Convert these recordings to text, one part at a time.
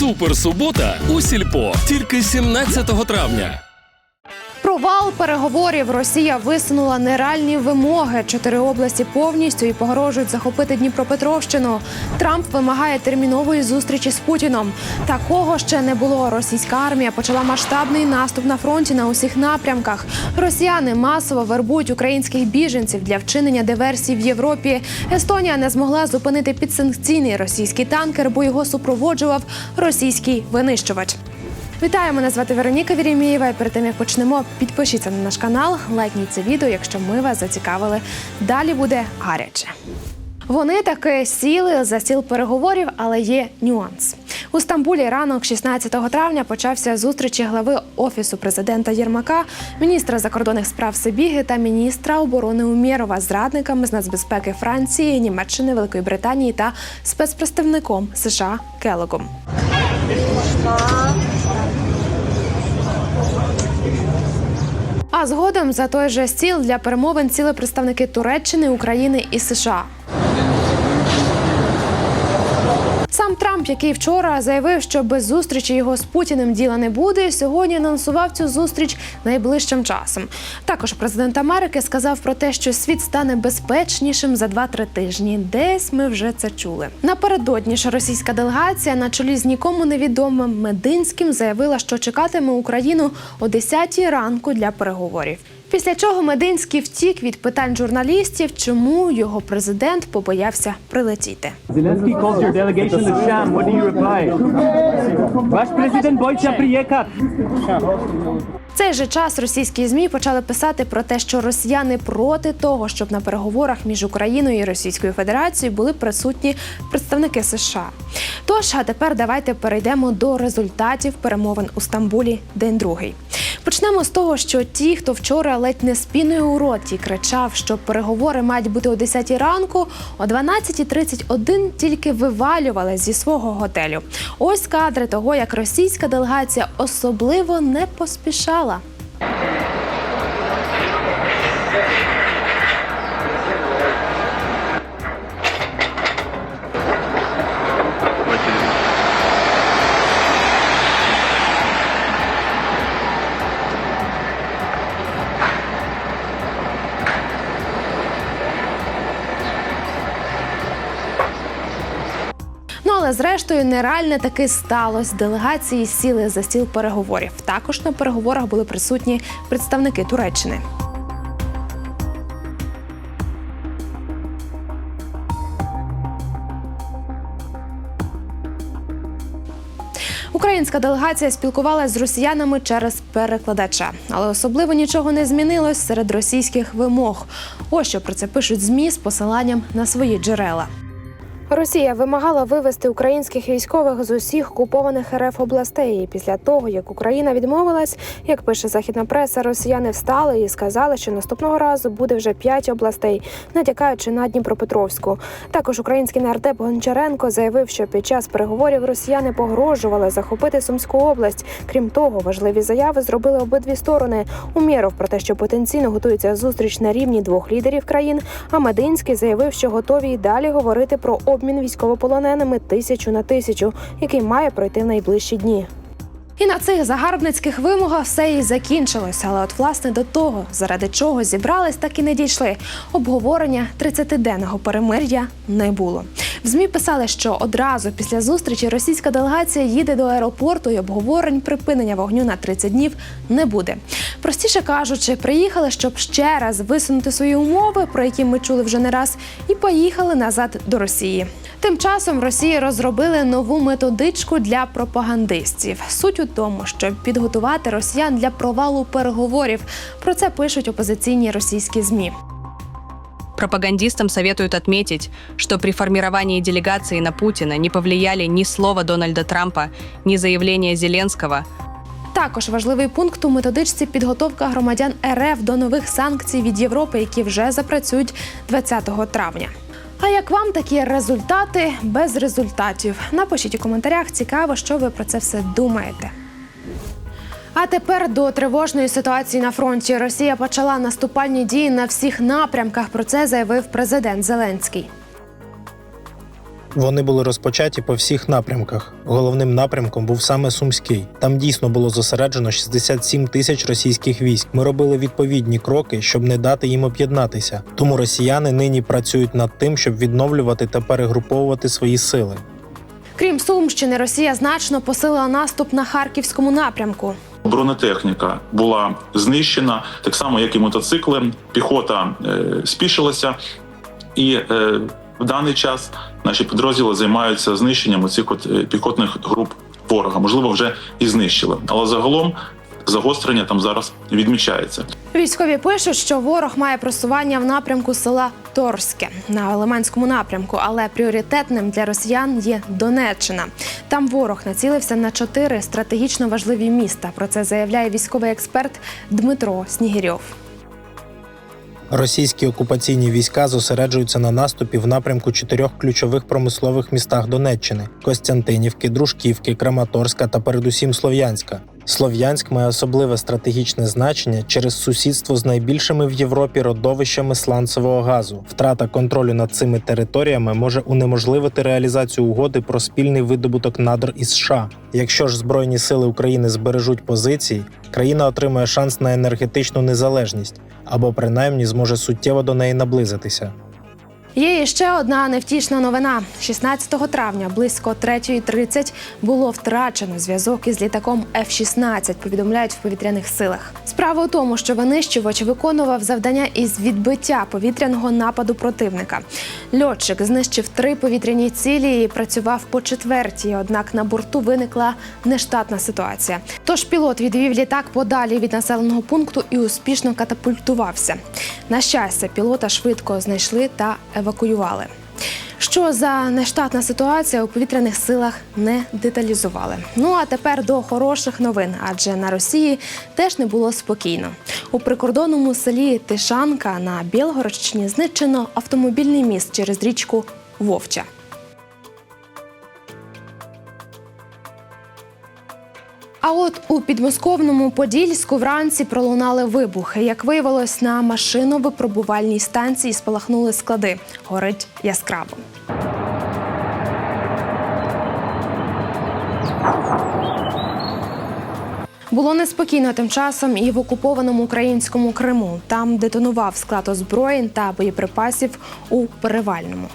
Суперсубота у сільпо тільки 17 травня. Провал переговорів Росія висунула нереальні вимоги. Чотири області повністю і погрожують захопити Дніпропетровщину. Трамп вимагає термінової зустрічі з Путіном. Такого ще не було. Російська армія почала масштабний наступ на фронті на усіх напрямках. Росіяни масово вербують українських біженців для вчинення диверсій в Європі. Естонія не змогла зупинити підсанкційний російський танкер, бо його супроводжував російський винищувач. Вітаю, мене звати Вероніка Вірімієва. І перед тим як почнемо, підпишіться на наш канал, лайкніть це відео, якщо ми вас зацікавили. Далі буде гаряче. Вони таки сіли за стіл переговорів, але є нюанс. У Стамбулі ранок 16 травня почався зустрічі глави офісу президента Єрмака, міністра закордонних справ Сибіги та міністра оборони Умєрова з радниками з нацбезпеки Франції, Німеччини, Великої Британії та спецпредставником США Келогом. А згодом за той же стіл для перемовин сіли представники Туреччини, України і США. Сам Трамп, який вчора заявив, що без зустрічі його з Путіним діла не буде, сьогодні анонсував цю зустріч найближчим часом. Також президент Америки сказав про те, що світ стане безпечнішим за 2-3 тижні. Десь ми вже це чули. Напередодні ж російська делегація на чолі з нікому невідомим Мединським заявила, що чекатиме Україну о 10 ранку для переговорів. Після чого Мединський втік від питань журналістів, чому його президент побоявся прилетіти. Calls your delegation a sham. What do you reply? Ваш президент бойця приїхав. В цей же час російські змі почали писати про те, що росіяни проти того, щоб на переговорах між Україною і Російською Федерацією були присутні представники США. Тож, а тепер давайте перейдемо до результатів перемовин у Стамбулі, день другий. Почнемо з того, що ті, хто вчора ледь не з у роті кричав, що переговори мають бути о 10 ранку, о 12.31 тільки вивалювали зі свого готелю. Ось кадри того, як російська делегація особливо не поспішала. Зрештою нереальне таки сталося. Делегації сіли за стіл переговорів. Також на переговорах були присутні представники Туреччини. Українська делегація спілкувалася з росіянами через перекладача, але особливо нічого не змінилось серед російських вимог. Ось що про це пишуть змі з посиланням на свої джерела. Росія вимагала вивести українських військових з усіх окупованих РФ областей. Після того, як Україна відмовилась, як пише західна преса, росіяни встали і сказали, що наступного разу буде вже п'ять областей, натякаючи на Дніпропетровську. Також український нардеп Гончаренко заявив, що під час переговорів росіяни погрожували захопити Сумську область. Крім того, важливі заяви зробили обидві сторони. Умєров про те, що потенційно готується зустріч на рівні двох лідерів країн. А Мединський заявив, що готові й далі говорити про обмін військовополоненими тисячу на тисячу, який має пройти в найближчі дні. І на цих загарбницьких вимогах все і закінчилось. Але от власне до того, заради чого зібрались, так і не дійшли. Обговорення 30-денного перемир'я не було. В змі писали, що одразу після зустрічі російська делегація їде до аеропорту і обговорень припинення вогню на 30 днів не буде. Простіше кажучи, приїхали, щоб ще раз висунути свої умови, про які ми чули вже не раз, і поїхали назад до Росії. Тим часом в Росії розробили нову методичку для пропагандистів. Суть у тому, щоб підготувати росіян для провалу переговорів. Про це пишуть опозиційні російські змі. Пропагандистам советуют отметить, что при формировании делегации на Путина не повлияли ни слова Дональда Трампа, ни заявления Зеленского, Також важливий пункт у методичці підготовка громадян РФ до нових санкцій від Європи, які вже запрацюють 20 травня. А як вам такі результати без результатів? Напишіть у коментарях. Цікаво, що ви про це все думаєте. А тепер до тривожної ситуації на фронті. Росія почала наступальні дії на всіх напрямках. Про це заявив президент Зеленський. Вони були розпочаті по всіх напрямках. Головним напрямком був саме Сумський. Там дійсно було зосереджено 67 тисяч російських військ. Ми робили відповідні кроки, щоб не дати їм об'єднатися. Тому росіяни нині працюють над тим, щоб відновлювати та перегруповувати свої сили. Крім Сумщини, Росія значно посилила наступ на харківському напрямку. Бронетехніка була знищена, так само як і мотоцикли. Піхота е, спішилася, і е, в даний час наші підрозділи займаються знищенням цих от е, піхотних груп ворога. Можливо, вже і знищили, але загалом загострення там зараз відмічається. Військові пишуть, що ворог має просування в напрямку села Торське на Лиманському напрямку, але пріоритетним для росіян є Донеччина. Там ворог націлився на чотири стратегічно важливі міста. Про це заявляє військовий експерт Дмитро Снігірьов. Російські окупаційні війська зосереджуються на наступі в напрямку чотирьох ключових промислових містах Донеччини: Костянтинівки, Дружківки, Краматорська та передусім Слов'янська. Слов'янськ має особливе стратегічне значення через сусідство з найбільшими в Європі родовищами сланцевого газу. Втрата контролю над цими територіями може унеможливити реалізацію угоди про спільний видобуток надр із США. Якщо ж збройні сили України збережуть позиції, країна отримає шанс на енергетичну незалежність або принаймні зможе суттєво до неї наблизитися. Є ще одна невтішна новина. 16 травня близько 3.30 було втрачено зв'язок із літаком F-16, повідомляють в повітряних силах. Справа у тому, що винищувач виконував завдання із відбиття повітряного нападу противника. Льотчик знищив три повітряні цілі і працював по четвертій. Однак на борту виникла нештатна ситуація. Тож пілот відвів літак подалі від населеного пункту і успішно катапультувався. На щастя, пілота швидко знайшли та евакуювали. Що за нештатна ситуація у повітряних силах не деталізували. Ну а тепер до хороших новин, адже на Росії теж не було спокійно. У прикордонному селі Тишанка на Білгородщині знищено автомобільний міст через річку Вовча. А от у підмосковному Подільську вранці пролунали вибухи. Як виявилось, на машино-випробувальній станції спалахнули склади. Горить яскраво. Було неспокійно тим часом і в окупованому українському Криму. Там детонував склад озброєнь та боєприпасів у перевальному.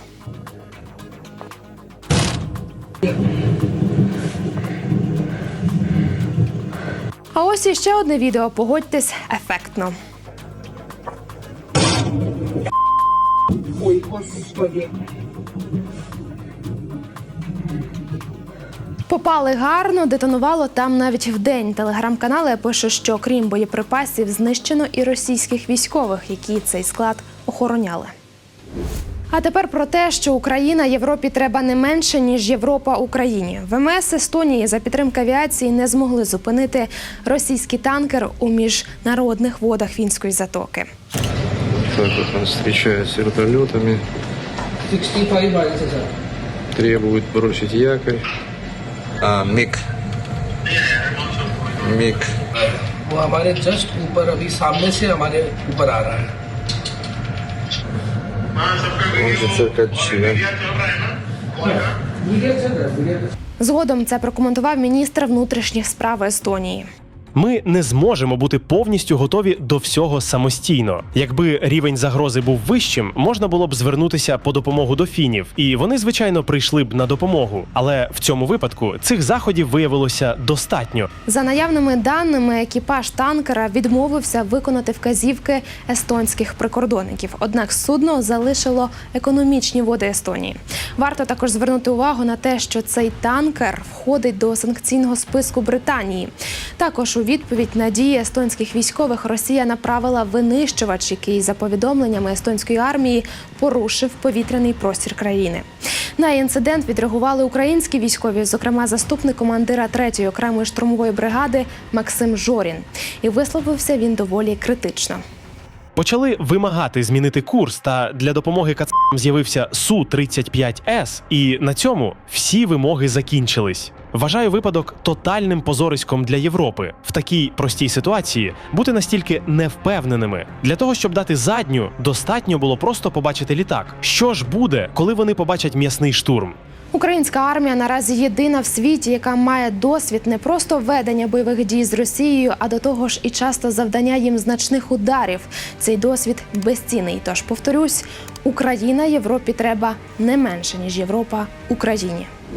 А ось іще одне відео. Погодьтесь ефектно. Ой, господи. Попали гарно, детонувало там навіть вдень. Телеграм-канали пишуть, що крім боєприпасів знищено і російських військових, які цей склад охороняли. А тепер про те, що Україна Європі треба не менше ніж Європа Україні. ВМС Естонії за підтримки авіації не змогли зупинити російський танкер у міжнародних водах Фінської затоки. Так вот он встречает с вертолетами, 65 miles, sir. требует бросить якорь. आ, मिक МиГ वो हमारे जस्ट ऊपर अभी सामने से हमारे ऊपर आ रहा है Згодом це прокоментував міністр внутрішніх справ Естонії. Ми не зможемо бути повністю готові до всього самостійно. Якби рівень загрози був вищим, можна було б звернутися по допомогу до фінів, і вони, звичайно, прийшли б на допомогу. Але в цьому випадку цих заходів виявилося достатньо. За наявними даними, екіпаж танкера відмовився виконати вказівки естонських прикордонників. Однак судно залишило економічні води Естонії. Варто також звернути увагу на те, що цей танкер входить до санкційного списку Британії. Також у відповідь на дії естонських військових Росія направила винищувач, який за повідомленнями естонської армії порушив повітряний простір країни. На інцидент відреагували українські військові, зокрема заступник командира 3-ї окремої штурмової бригади Максим Жорін. І висловився він доволі критично. Почали вимагати змінити курс, та для допомоги кацапам з'явився су 35 с і на цьому всі вимоги закінчились. Вважаю випадок тотальним позориськом для Європи в такій простій ситуації бути настільки невпевненими. Для того щоб дати задню, достатньо було просто побачити літак. Що ж буде, коли вони побачать м'ясний штурм? Українська армія наразі єдина в світі, яка має досвід не просто ведення бойових дій з Росією, а до того ж і часто завдання їм значних ударів. Цей досвід безцінний. Тож повторюсь, Україна Європі треба не менше ніж Європа Україні.